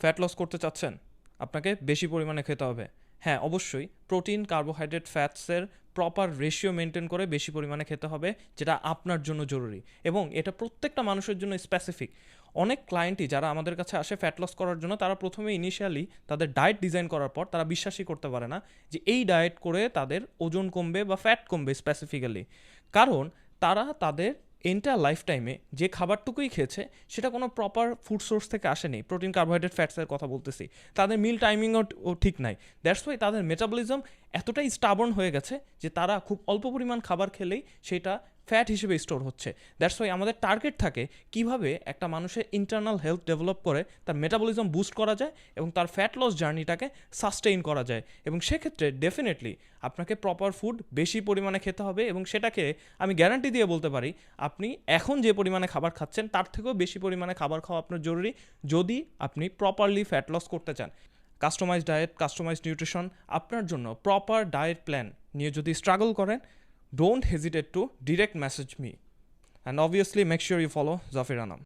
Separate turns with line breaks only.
Fat loss করতে চাচ্ছেন, আপনাকে বেশি পরিমাণে খেতে হবে। হ্যাঁ অবশ্যই প্রোটিন কার্বোহাইড্রেট ফ্যাটসের প্রপার রেশিও মেনটেন করে বেশি পরিমাণে খেতে হবে, যেটা আপনার জন্য জরুরি। এবং এটা প্রত্যেকটা মানুষের জন্য স্পেসিফিক অনেক ক্লায়েন্টই যারা আমাদের কাছে আসে ফ্যাট লস করার জন্য, তারা প্রথমে ইনিশিয়ালি তাদের ডায়েট ডিজাইন করার পর তারা বিশ্বাসই করতে পারে না যে এই ডায়েট করে তাদের ওজন কমবে বা ফ্যাট কমবে স্পেসিফিক্যালি কারণ তারা তাদের এন্টার লাইফ টাইমে যে খাবারটুকুই খেয়েছে, সেটা কোনো প্রপার ফুড সোর্স থেকে আসেনি। প্রোটিন কার্বোহাইড্রেট ফ্যাটসের কথা বলতেছি। তাদের মিল টাইমিংও ঠিক নাই। দ্যাটস ওয়াই তাদের মেটাবলিজম এতটাই স্টাবর্ন হয়ে গেছে যে তারা খুব অল্প পরিমাণ খাবার খেলেই সেটা ফ্যাট হিসেবে স্টোর হচ্ছে। দ্যাটস ওয়াই আমাদের টার্গেট থাকে কীভাবে একটা মানুষের ইন্টারনাল হেলথ ডেভেলপ করে, তার মেটাবলিজম বুস্ট করা যায় এবং তার ফ্যাট লস জার্নিটাকে সাস্টেইন করা যায়। এবং সেক্ষেত্রে ডেফিনেটলি আপনাকে প্রপার ফুড বেশি পরিমাণে খেতে হবে এবং সেটাকে আমি গ্যারান্টি দিয়ে বলতে পারি, আপনি এখন যে পরিমাণে খাবার খাচ্ছেন, তার থেকেও বেশি পরিমাণে খাবার খাওয়া আপনার জরুরি যদি আপনি প্রপারলি ফ্যাট লস করতে চান। কাস্টমাইজ ডায়েট কাস্টমাইজ নিউট্রিশন আপনার জন্য প্রপার ডায়েট প্ল্যান নিয়ে যদি স্ট্রাগল করেন don't hesitate to direct message me. And obviously, make sure you follow Zafiranam.